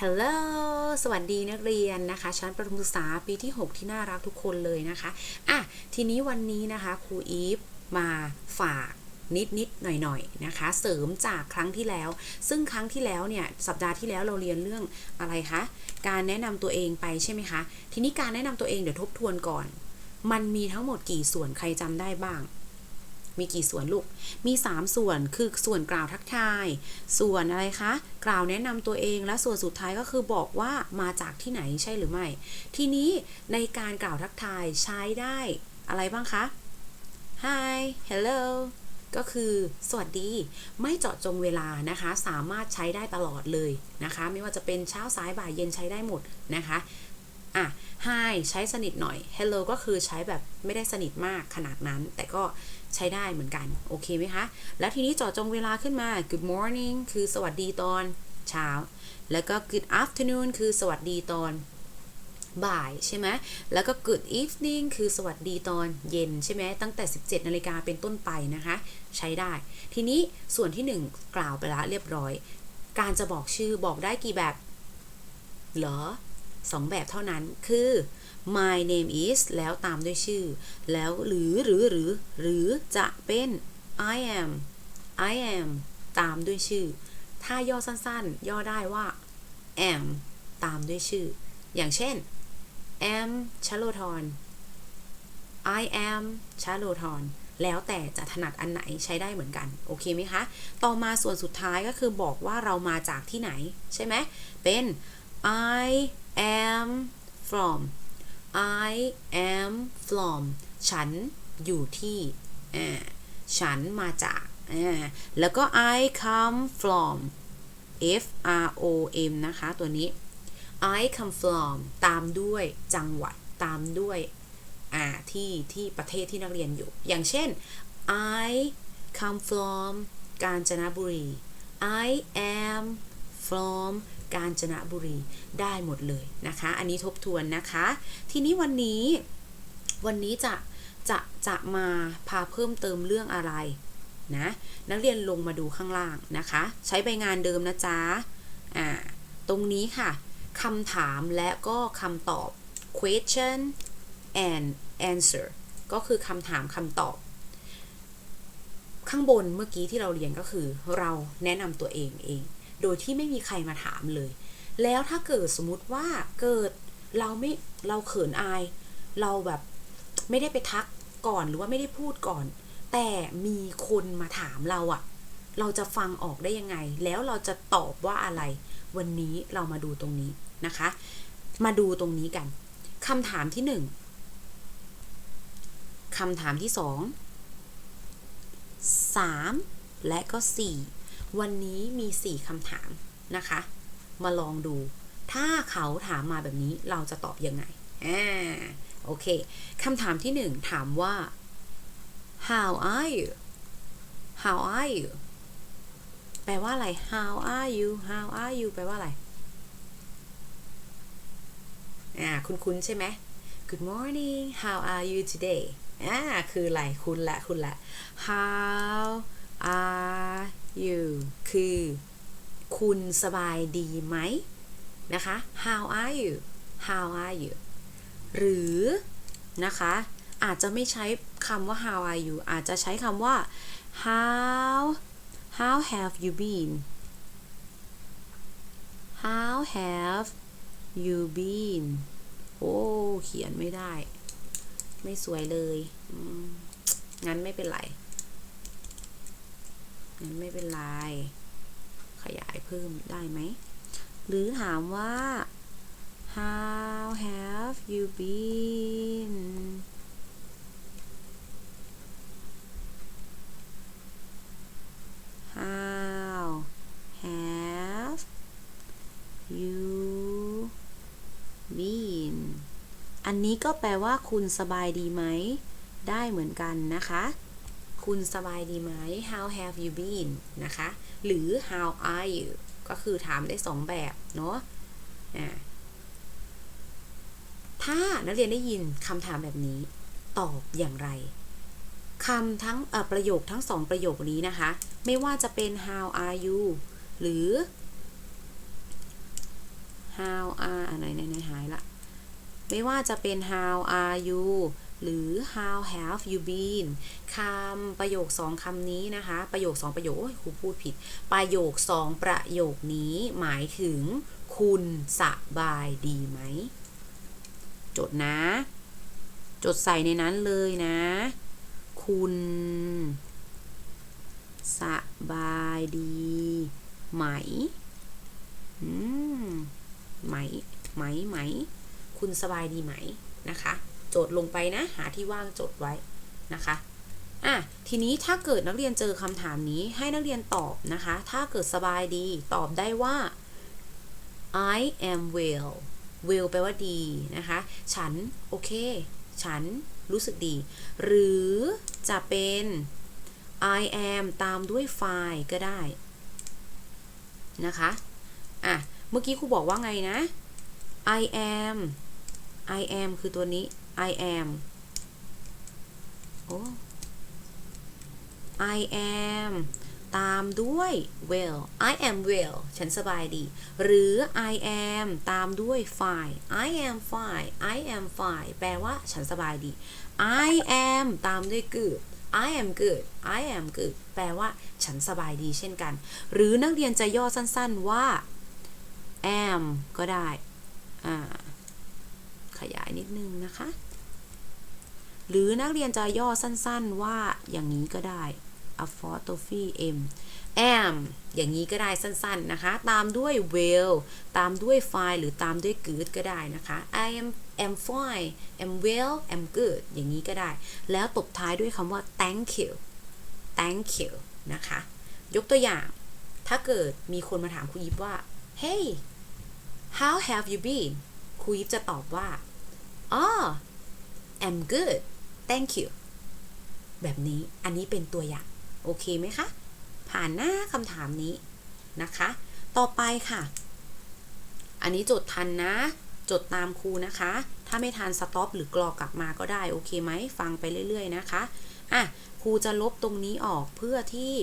Hello สวัสดีนักเรียนนะคะ ชั้นประถมศึกษาปีที่ 6 ที่น่ารักทุกคนเลยนะคะ อะ ทีนี้วันนี้นะคะครูอีฟมาฝากนิดนิดหน่อยหน่อยนะคะ เสริมจากครั้งที่แล้ว ซึ่งครั้งที่แล้วเนี่ยสัปดาห์ที่แล้วเราเรียนเรื่องอะไรคะ การแนะนำตัวเองไปใช่ไหมคะ ทีนี้การแนะนำตัวเองเดี๋ยวทบทวนก่อน มันมีทั้งหมดกี่ส่วนใครจำได้บ้าง มีกี่ส่วนลูก มี 3 ส่วน คือส่วนกล่าวทักทาย ส่วนอะไรคะ กล่าวแนะนำตัวเอง และส่วนสุดท้ายก็คือบอกว่ามาจากที่ไหนใช่หรือไม่ ทีนี้ในการกล่าวทักทายใช้ได้อะไรบ้างคะ Hi Hello ก็คือสวัสดีไม่เจาะจงเวลานะคะ สามารถใช้ได้ตลอดเลยนะคะ ไม่ว่าจะเป็นเช้าสายบ่ายเย็นใช้ได้หมดนะคะอะ Hi ใช้สนิทหน่อย Hello ก็คือใช้แบบไม่ได้สนิทมากขนาดนั้น แต่ก็ ใช้ได้เหมือนกัน โอเคไหมคะ แล้วทีนี้เจาะจงเวลาขึ้นมา Good morning คือสวัสดีตอนเช้า แล้วก็ Good afternoon คือสวัสดีตอนบ่ายใช่ไหม แล้วก็ Good evening คือสวัสดีตอนเย็นใช่ไหม ตั้งแต่ 17 นาฬิกาเป็นต้นไปนะคะ ใช้ได้ ทีนี้ส่วนที่ 1 กล่าวไปแล้วเรียบร้อย การจะบอกชื่อบอกได้กี่แบบ เหรอสองแบบเท่านั้น คือ my name is แล้วตามด้วยชื่อ แล้วหรือหรือหรือ หรือจะเป็น I am I am ตามด้วยชื่อ ถ้าย่อสั้นๆ ย่อได้ว่า am ตามด้วยชื่อ อย่างเช่น am ชโลทอน I am ชโลทอนแล้วแต่จะถนัดอันไหนใช้ได้เหมือนกัน โอเคไหมคะ ต่อมาส่วนสุดท้ายก็คือบอกว่าเรามาจากที่ไหน ใช่ไหม เป็น I am from I am from ฉันอยู่ที่ ฉันมาจาก แล้วก็ I come from F R O M นะคะ ตัวนี้ I come from ตามด้วยจังหวัดตามด้วยที่ที่ประเทศที่นักเรียนอยู่ อย่างเช่น I come from กาญจนบุรี I am from กาญจนบุรีได้หมดเลยนะคะ อันนี้ทบทวนนะคะ ทีนี้วันนี้วันนี้จะจะจะมาพาเพิ่มเติมเรื่องอะไรนะนักเรียนลงมาดูข้างล่างนะคะ ใช้ใบงานเดิมนะจ๊ะอ่าตรงนี้ค่ะคำถามและก็คำตอบ question and answer ก็คือคำถามคำตอบ ข้างบนเมื่อกี้ที่เราเรียนก็คือเราแนะนำตัวเองเอง โดยที่ไม่มีใครมาถามเลย แล้วถ้าเกิดสมมติว่าเกิดเราไม่เราเขินอาย เราแบบไม่ได้ไปทักก่อนหรือว่าไม่ได้พูดก่อน แต่มีคนมาถามเราอะเราจะฟังออกได้ยังไง แล้วเราจะตอบว่าอะไร วันนี้เรามาดูตรงนี้นะคะ มาดูตรงนี้กันคำถามที่หนึ่งคำถามที่สองสามและก็สี่ วันนี้มีสี่คำถามนะคะ มาลองดู ถ้าเขาถามมาแบบนี้เราจะตอบยังไงอ่าโอเคคำถามที่หนึ่งถามว่า how are you how are you แปลว่าอะไร how are you how are you แปลว่าอะไร อ่า คุ้นใช่ไหม Good morning how are you today อ่า คืออะไร คุณละ คุณละ how are you คือ คุณสบายดีไหมนะคะ how are you how are you หรือนะคะ อาจจะไม่ใช้คำว่า how are you อาจจะใช้คำว่า how how have you been how have you been โอ้ เขียนไม่ได้ ไม่สวยเลย งั้นไม่เป็นไร งั้นไม่เป็นไร ขยายเพิ่มได้ไหม หรือถามว่า how have you been how have you been อันนี้ก็แปลว่าคุณสบายดีไหม ได้เหมือนกันนะคะ คุณสบายดีไหม how have you been นะคะ หรือ how are you ก็คือถามได้สองแบบเนาะถ้านักเรียนได้ยินคำถามแบบนี้ ตอบอย่างไรคำทั้งประโยคทั้งสองประโยคนี้นะคะ ไม่ว่าจะเป็น how are you หรือ how are อะไรไหนหายละ ไม่ว่าจะเป็น how are you หรือ how have you been คำประโยคสองคำนี้นะคะ ประโยคสองประโยคโอ้ยครูพูดผิด ประโยคสองประโยคนี้หมายถึง คุณสบายดีไหม จดนะ จดใส่ในนั้นเลยนะ คุณสบายดีไหมอืมไหม ไหม ไหม คุณสบายดีไหมนะคะ โจทย์ลงไปนะ หาที่ว่างจดไว้นะคะอะทีนี้ถ้าเกิดนักเรียนเจอคำถามนี้ให้นักเรียนตอบนะคะ ถ้าเกิดสบายดีตอบได้ว่า I am well well แปลว่าดีนะคะ ฉันโอเค ฉันรู้สึกดี หรือจะเป็น I am ตามด้วย fine ก็ได้นะคะ อะ เมื่อกี้ครูบอกว่าไงนะ I am I am คือตัวนี้ I am โอ้ I am ตามด้วย well I am well ฉันสบายดี หรือ I am ตามด้วย fine I am fine I am fine แปลว่าฉันสบายดี I am ตามด้วย good I am good I am good แปลว่าฉันสบายดีเช่นกัน หรือนักเรียนจะย่อสั้นๆว่า am ก็ได้ อ่า นิดนึงนะคะ หรือนักเรียนจะย่อสั้นๆว่าอย่างนี้ก็ได้ apostrophe m am อย่างนี้ก็ได้สั้นๆนะคะ ตามด้วย well ตามด้วย fine หรือตามด้วย good ก็ได้นะคะ I am am fine am well am good อย่างนี้ก็ได้ แล้วตบท้ายด้วยคำว่า thank you thank you นะคะ ยกตัวอย่าง ถ้าเกิดมีคนมาถามครูยิบว่า hey how have you been ครูยิบจะตอบว่า oh I'm good thank you แบบนี้อันนี้เป็นตัวอย่าง โอเคไหมคะ ผ่านหน้าคำถามนี้นะคะ ต่อไปค่ะ อันนี้จดทันนะ จดตามครูนะคะ ถ้าไม่ทันสต็อปหรือกรอกลับมาก็ได้ โอเคไหม ฟังไปเรื่อย ๆ นะคะอะครูจะลบตรงนี้ออกเพื่อที่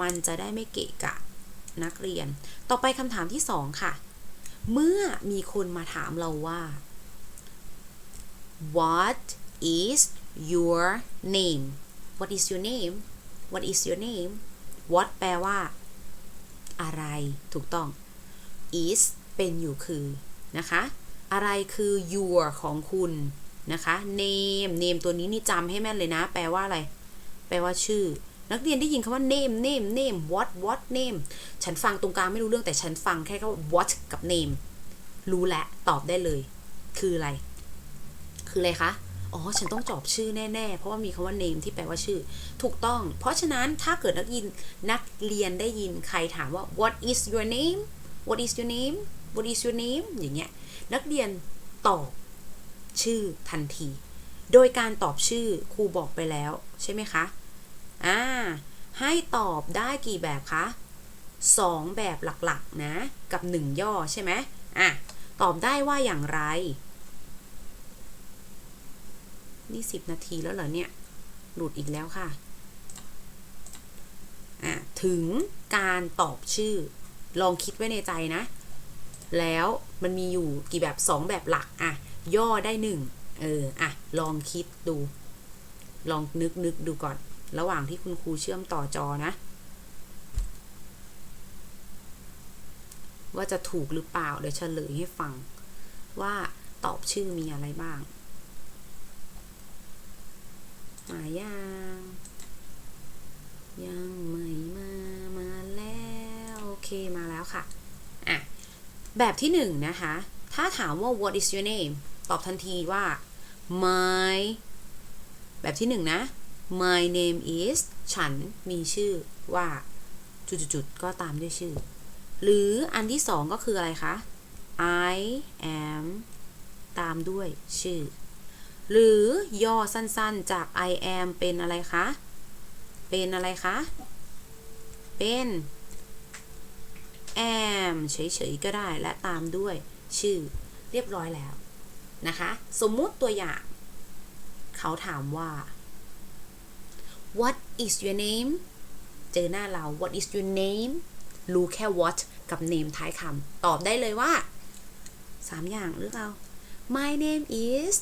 มันจะได้ไม่เกะกะนักเรียน ต่อไปคำถามที่สองค่ะ เมื่อมีคนมาถามเราว่า what is your name what is your name what is your name what แปลว่า อะไร ถูกต้อง is เป็นอยู่คือนะคะ อะไรคือ your ของคุณนะคะ name name ตัวนี้นี่จำให้แม่นเลยนะ แปลว่าอะไร แปลว่าชื่อ นักเรียนได้ยินคำว่า name name name what what name ฉันฟังตรงกลางไม่รู้เรื่องแต่ฉันฟังแค่คำว่า what กับ name รู้และตอบได้เลย คืออะไร คืออะไรคะ อ๋อ ฉันต้องตอบชื่อแน่ ๆ เพราะว่ามีคำว่า name ที่แปลว่าชื่อ ถูกต้อง เพราะฉะนั้นถ้าเกิดนักยินนักเรียนได้ยินใครถามว่า what is your name what is your name what is your name อย่างเงี้ย นักเรียนตอบชื่อทันที โดยการตอบชื่อครูบอกไปแล้วใช่ไหมคะ อ่า ให้ตอบได้กี่แบบคะสองแบบหลักๆนะ กับหนึ่งย่อใช่ไหมอะ ตอบได้ว่าอย่างไร นี่สิบนาทีแล้วเหรอเนี่ย หลุดอีกแล้วค่ะอะถึงการตอบชื่อ ลองคิดไว้ในใจนะ แล้วมันมีอยู่กี่แบบสองแบบหลักอะย่อได้หนึ่งเอออะลองคิดดู ลองนึกนึกดูก่อน ระหว่างที่คุณครูเชื่อมต่อจอนะ ว่าจะถูกหรือเปล่า เดี๋ยวเฉลยให้ฟัง ว่าตอบชื่อมีอะไรบ้าง มายังยังไม่มา มาแล้ว โอเคมาแล้วค่ะ อะ แบบที่หนึ่งนะคะ ถ้าถามว่า what is your name ตอบทันทีว่า my แบบที่หนึ่งนะ my name is ฉันมีชื่อว่าจุดๆๆก็ตามด้วยชื่อ หรืออันที่สองก็คืออะไรคะ I am ตามด้วยชื่อ หรือย่อสั้นๆจาก I am เป็นอะไรคะ เป็นอะไรคะ เป็น am เฉยๆ ก็ได้และตามด้วยชื่อเรียบร้อยแล้วนะคะ สมมุติตัวอย่าง เขาถามว่า what is your name เจอหน้าเรา what is your name รู้แค่ what กับ name ท้ายคำตอบได้เลยว่าสามอย่างเลือกเอา My name is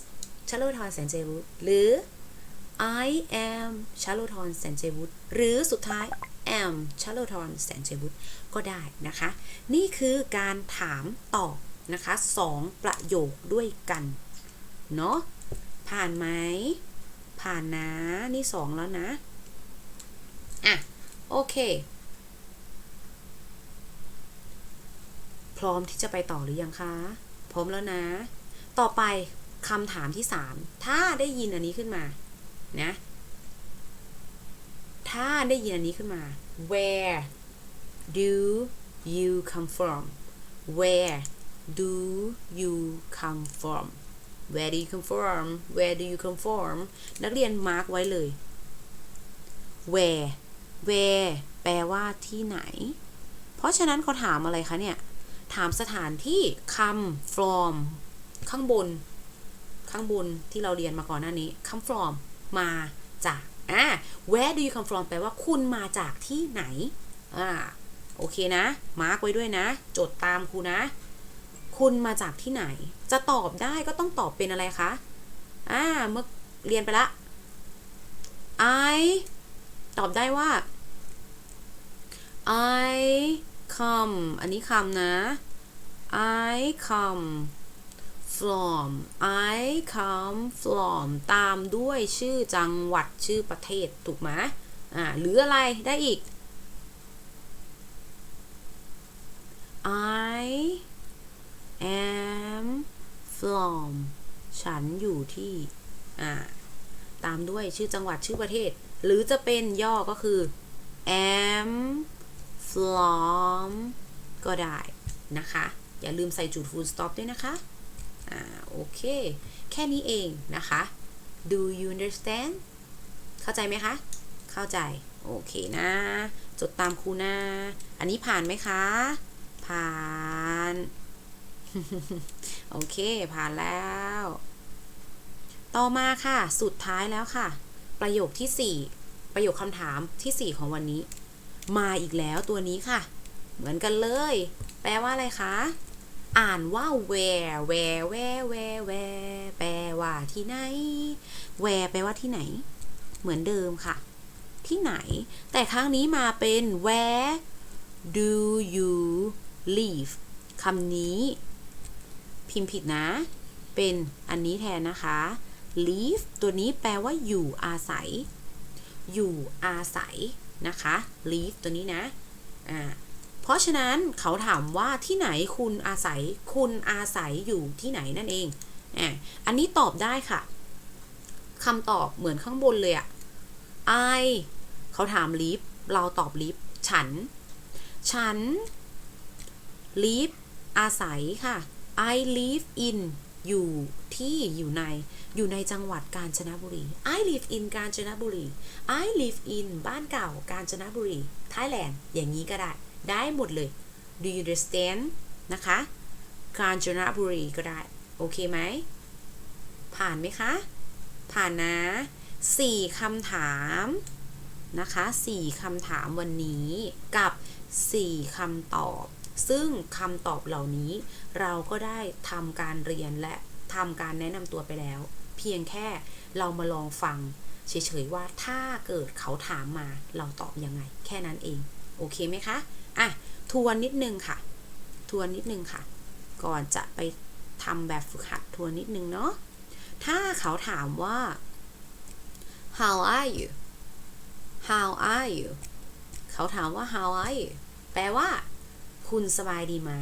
ชโลทอนแสนเจวุฒหรือ I am ชโลทอนแสนเจวุฒหรือสุดท้าย am ชโลทอนแสนเจวุฒก็ได้นะคะ นี่คือการถามตอบนะคะสองประโยคด้วยกัน เนาะผ่านไหม ผ่านนะ นี่สองแล้วนะ อะ โอเค พร้อมที่จะไปต่อหรือยังคะ พร้อมแล้วนะ ต่อไป คำถามที่3ถ้าได้ยินอันนี้ขึ้นมา นะ ถ้าได้ยินอันนี้ขึ้นมา where do you come from where do you come from where do you come from where do you come from นักเรียนมาร์กไว้เลย where where แปลว่าที่ไหน เพราะฉะนั้นเขาถามอะไรคะเนี่ย ถามสถานที่ come from ข้างบน ข้างบนที่เราเรียนมาก่อนหน้านี้ come from มาจากอ่า where do you come from แปลว่าคุณมาจากที่ไหนอ่าโอเคนะ มาร์กไว้ด้วยนะ จดตามครูนะ คุณมาจากที่ไหน จะตอบได้ก็ต้องตอบเป็นอะไรคะอ่าเมื่อเรียนไปละ I ตอบได้ว่า I come อันนี้คำนะ I come from I come from ตามด้วยชื่อจังหวัดชื่อประเทศถูกไหมอ่าหรืออะไรได้อีก I am from ฉันอยู่ที่อ่าตามด้วยชื่อจังหวัดชื่อประเทศ หรือจะเป็นย่อก็คือ am from ก็ได้นะคะ อย่าลืมใส่จุด full stop ด้วยนะคะ อ่าโอเค แค่นี้เองนะคะ do you understand เข้าใจไหมคะ เข้าใจ โอเคนะ จดตามครูนะ อันนี้ผ่านไหมคะ ผ่าน โอเค ผ่านแล้ว ต่อมาค่ะ สุดท้ายแล้วค่ะ ประโยคที่ 4 ประโยคคำถามที่ 4 ของวันนี้ มาอีกแล้วตัวนี้ค่ะ เหมือนกันเลย แปลว่าอะไรคะ อ่านว่า where where where where where แปลว่าที่ไหน where แปลว่าที่ไหน เหมือนเดิมค่ะ ที่ไหน แต่ครั้งนี้มาเป็น where do you live คำนี้ พิมพ์ผิดนะ เป็นอันนี้แทนนะคะ live ตัวนี้แปลว่าอยู่อาศัย อยู่อาศัยนะคะ live ตัวนี้นะ อ่า ราะฉะนั้นเขาถามว่าที่ไหนคุณอาศัยคุณอาศัยอยู่ที่ไหนนั่นเองอ่าอันนี้ตอบได้ค่ะคำตอบเหมือนข้างบนเลยอะ I เขาถาม live เราตอบ live ฉัน ฉัน live อาศัยค่ะ I live in อยู่ที่อยู่ในอยู่ในจังหวัดกาญจนบุรี I live in กาญจนบุรี I live in บ้านเก่ากาญจนบุรี Thailand อย่างนี้ก็ได้ ได้หมดเลย Do you understand นะคะ กาญจนบุรีก็ได้ โอเคไหม ผ่านไหมคะ ผ่านนะ4คำถามนะคะ4คำถามวันนี้กับ4คำตอบ ซึ่งคำตอบเหล่านี้ เราก็ได้ทำการเรียนและทำการแนะนำตัวไปแล้ว เพียงแค่เรามาลองฟังเฉยๆว่าถ้าเกิดเขาถามมาเราตอบยังไง แค่นั้นเอง โอเคไหมคะ อะทวนนิดนึงค่ะ ทวนนิดนึงค่ะ ก่อนจะไปทำแบบฝึกหัดทวนนิดนึงเนาะถ้าเขาถามว่า how are you how are you เขาถามว่า how are you แปลว่า คุณสบายดีไหม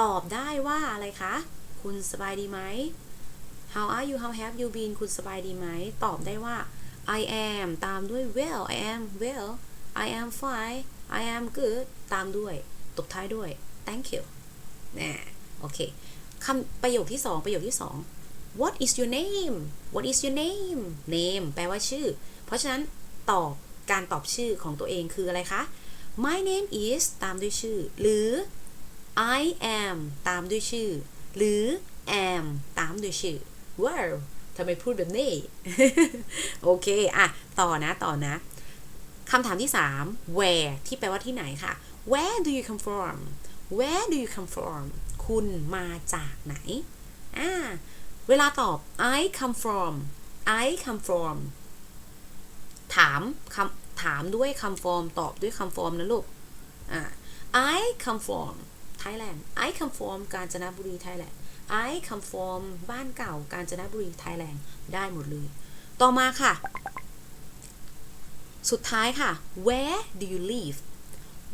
ตอบได้ว่าอะไรคะ คุณสบายดีไหม how are you how have you been คุณสบายดีไหม ตอบได้ว่า I am ตามด้วย well I am well I am fine I am good ตามด้วย ตบท้ายด้วย thank you นะโอเคคำประโยคที่สองประโยคที่สอง what is your name what is your name name แปลว่าชื่อ เพราะฉะนั้นตอบการตอบชื่อของตัวเองคืออะไรคะ my name is ตามด้วยชื่อ หรือ I am ตามด้วยชื่อ หรือ am ตามด้วยชื่อ wow ทำไมพูดแบบนี้ โอเค อะ ต่อนะ ต่อนะ คำถามที่ 3 where ที่แปลว่าที่ไหนค่ะ where do you come from where do you come from คุณมาจากไหนอ่าเวลาตอบ I come from I come from ถามคำถามด้วยคำฟอร์มตอบด้วยคำฟอร์มนะลูกอ่า I come from Thailand I come from กาญจนบุรี Thailand I come from บ้านเก่ากาญจนบุรี Thailand ได้หมดเลย ต่อมาค่ะ สุดท้ายค่ะ where do you live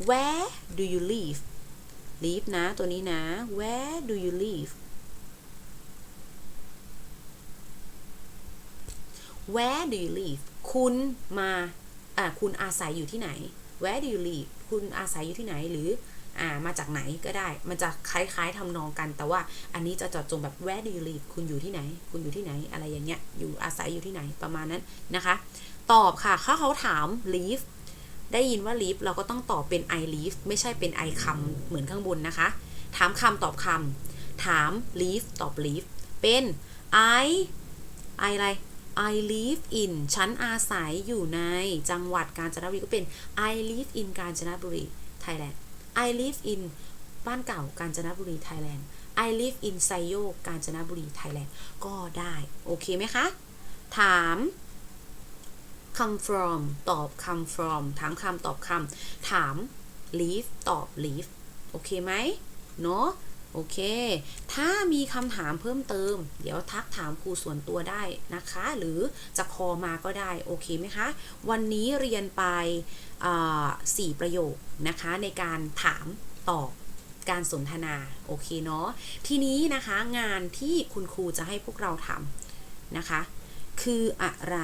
where do you live live นะ ตัวนี้นะ where do you live where do you live คุณมาอ่าคุณอาศัยอยู่ที่ไหน where do you live คุณอาศัยอยู่ที่ไหนหรืออ่ามาจากไหนก็ได้ มันจะคล้ายๆทำนองกัน แต่ว่าอันนี้จะจาะจงแบบ where do you live คุณอยู่ที่ไหน คุณอยู่ที่ไหน อะไรอย่างเงี้ย อยู่อาศัยอยู่ที่ไหนประมาณนั้นนะคะ ตอบค่ะ ถ้าเขาถาม live ได้ยินว่า live เราก็ต้องตอบเป็น I live ไม่ใช่เป็น I come เหมือนข้างบนนะคะ ถามคำตอบคำถาม live ตอบ live เป็น I I อะไร I live in ฉันอาศัยอยู่ในจังหวัดกาญจนบุรีก็เป็น I live in กาญจนบุรี Thailand I live in บ้านเก่ากาญจนบุรี Thailand I live in ไซโยกกาญจนบุรี Thailand ก็ได้ โอเคไหมคะ ถาม come from ตอบ come from ถามคำตอบคำถาม live ตอบ live โอเคไหมเนาะโอเค ถ้ามีคำถามเพิ่มเติม เดี๋ยวทักถามครูส่วนตัวได้นะคะ หรือจะคอมาก็ได้ โอเคไหมคะ วันนี้เรียนไปสี่ประโยคนะคะ ในการถามตอบการสนทนา โอเคเนาะ ทีนี้นะคะงานที่คุณครูจะให้พวกเราทำนะคะ คืออะไร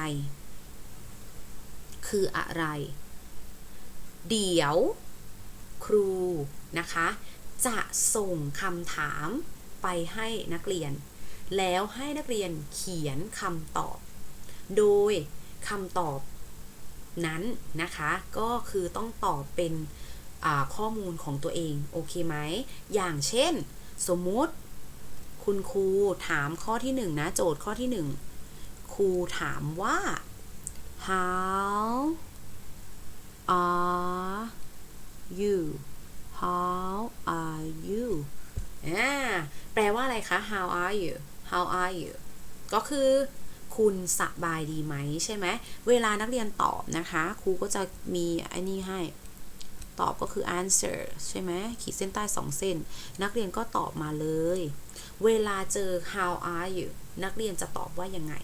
คืออะไร เดี๋ยวครูนะคะ จะส่งคำถามไปให้นักเรียน แล้วให้นักเรียนเขียนคำตอบ โดยคำตอบนั้นนะคะก็คือต้องตอบเป็นข้อมูลของตัวเองโอเคไหม อย่างเช่น สมมุติ คุณครูถามข้อที่หนึ่งนะโจทย์ข้อที่หนึ่งครูถามว่า how are you how are you อ่าแปลว่าอะไรคะ how are you how are you ก็คือคุณสบายดีไหมใช่ไหม เวลานักเรียนตอบนะคะ ครูก็จะมีไอ้นี่ให้ ตอบก็คือ answer ใช่ไหม ขีดเส้นใต้สองเส้น นักเรียนก็ตอบมาเลย เวลาเจอ how are you นักเรียนจะตอบว่ายังไง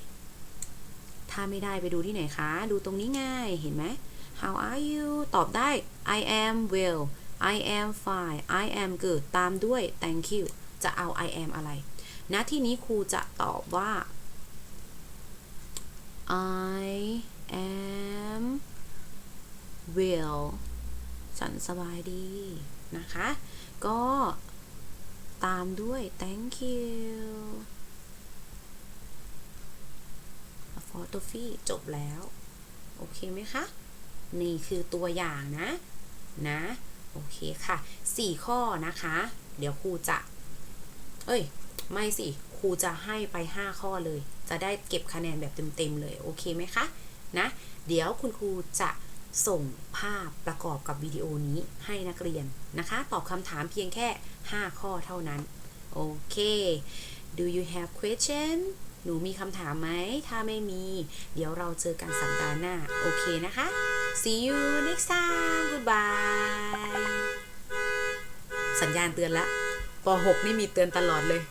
ถ้าไม่ได้ไปดูที่ไหนคะ ดูตรงนี้ง่าย เห็นไหม how are you ตอบได้ I am well I am fine I am good ตามด้วย thank you จะเอา I am อะไร นะที่นี้ครูจะตอบว่า I am well ฉันสบายดีนะคะ ก็ตามด้วย thank you for t o f f e e จบแล้ว โอเคไหมคะ นี่คือตัวอย่างนะ นะ โอเคค่ะ 4 ข้อนะคะ เดี๋ยวครูจะ เอ้ย ไม่สิ ครูจะให้ไป 5 ข้อเลย จะได้เก็บคะแนนแบบเต็มๆเลย โอเคไหมคะ นะ เดี๋ยวคุณครูจะส่งภาพประกอบกับวิดีโอนี้ให้นักเรียนนะคะ ตอบคำถามเพียงแค่ 5 ข้อเท่านั้น โอเค do you have question หนูมีคำถามไหม ถ้าไม่มี เดี๋ยวเราเจอกันสัปดาห์หน้า โอเคนะคะ see you next time goodbye สัญญาณเตือนละป .6 นี่มีเตือนตลอดเลย